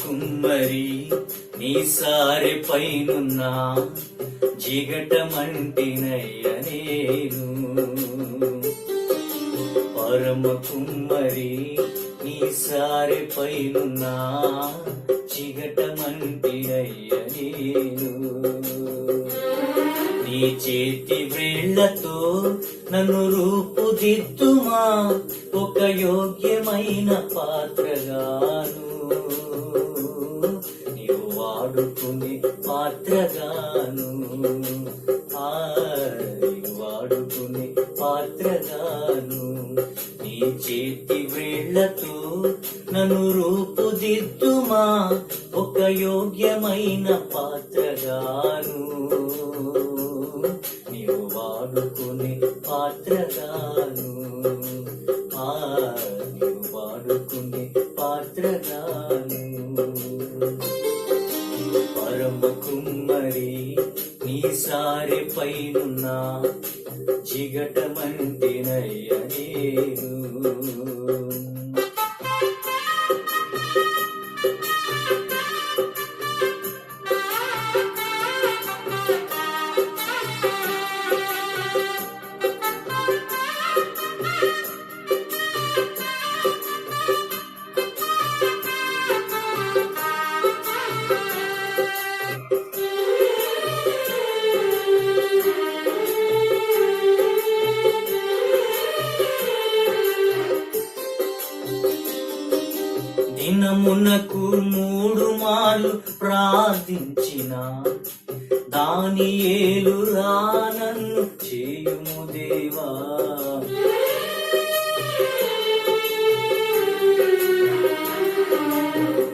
కుమ్మరి నీ సారి పైనున్న జిగటమంటినయ్య నేను. పరమ కుమ్మరి నీ సారె పైనున్నా చిగటమంటినయ్య నేను. నీ చేతి వేళ్ళతో నన్ను రూపుదిద్దుమా? ఒక యోగ్యమైన పాత్రగాను. నీవు వాడుకునే పాత్రగాను. చేతి వేళ్ళతో నన్ను రూపుదిద్దుమా? ఒక యోగ్యమైన పాత్రగాను. నీవు వాడుకునే పాత్రగాను. ఆ నీవు వాడుకునే పాత్రగాను. పరమ కుమ్మరి నీ సారె పైనున్నా జిగటమంటినయ్య నేను. దినమునకు మూడు మార్లు ప్రార్థించిన. దాని ఏలు రానన్ను చేయుము దేవా.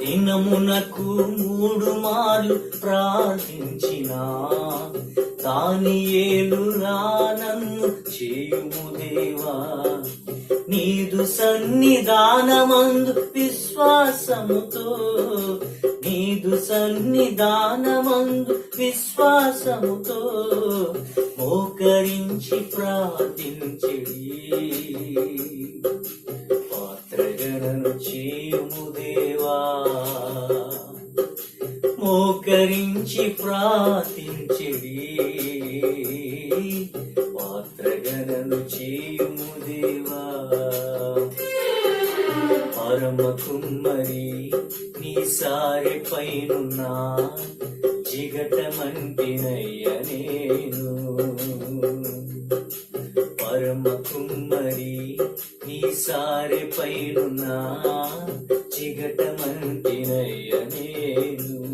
దినమునకు మూడు మార్లు ప్రార్థించిన. దాని ఏలు రానన్ను చేయుము దేవా. నీదు సన్నిధానమందు విశ్వాసముతో నీదు సన్నిధానమందు విశ్వాసముతో మోకరించి ప్రార్థించడి. పాత్రగణను చేయుము దేవా మోకరించి ప్రార్థించడి. మరి నీ సారె పైనున్నా జిగటమంటినయ్య నేను. పరమ కుమ్మరి నీ సారె పైనున్నా జిగటమంటినయ్య నేను.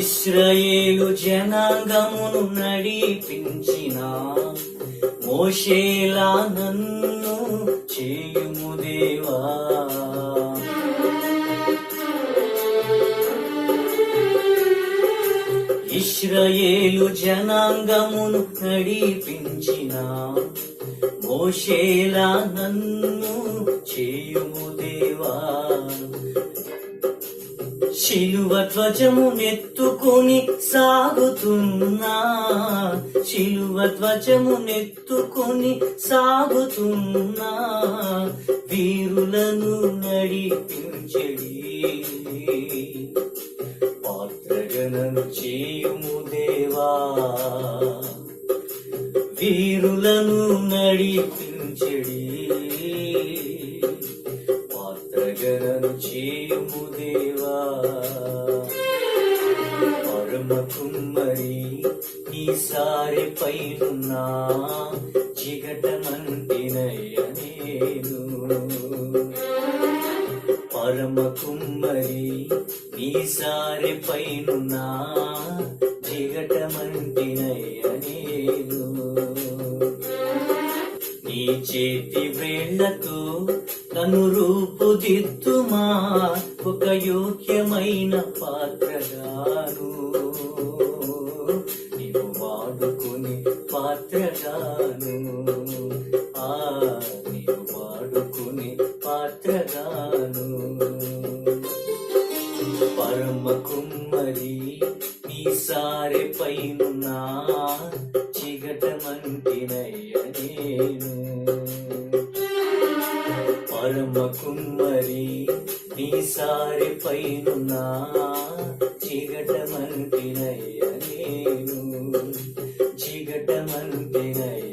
ఇస్రాయేలు జనాంగమును నడిపించిన మోషేలా నన్ను చేయుము దేవా. ఇస్రాయేలు జనాంగమును నడిపించిన మోషేలా నన్ను చేయుము దేవా. శిలువ ధ్వజము నెత్తుకుని సాగుతున్నా. శిలువ ధ్వజము నెత్తుకుని సాగుతున్నా. వీరులను నడిపించడి. పాత్రగణం చేయుము దేవా. వీరులను నడిపించడి. కుమ్మరి ఈసారి పైనున్న పైనున్నా జిగటమంటినయ్య పరమ కుమ్మరి ఈసారి సారె పైనున్నా నీ చేతి వేళ్ళతో నన్ను రూపుదిద్దుమా ఒక యోగ్యమైన పాత్రగాను. వాడుకుని పాత్రగాను. ఆ నీవు వాడుకుని పాత్రగాను. పరమ కుమ్మరి నీ సారె పైన చిగటమంటినయ్య నేను. పరమ కుమ్మరి నీ సారె పైన చిగటమంటినయ్య నేను. చిగటమంటినయ్య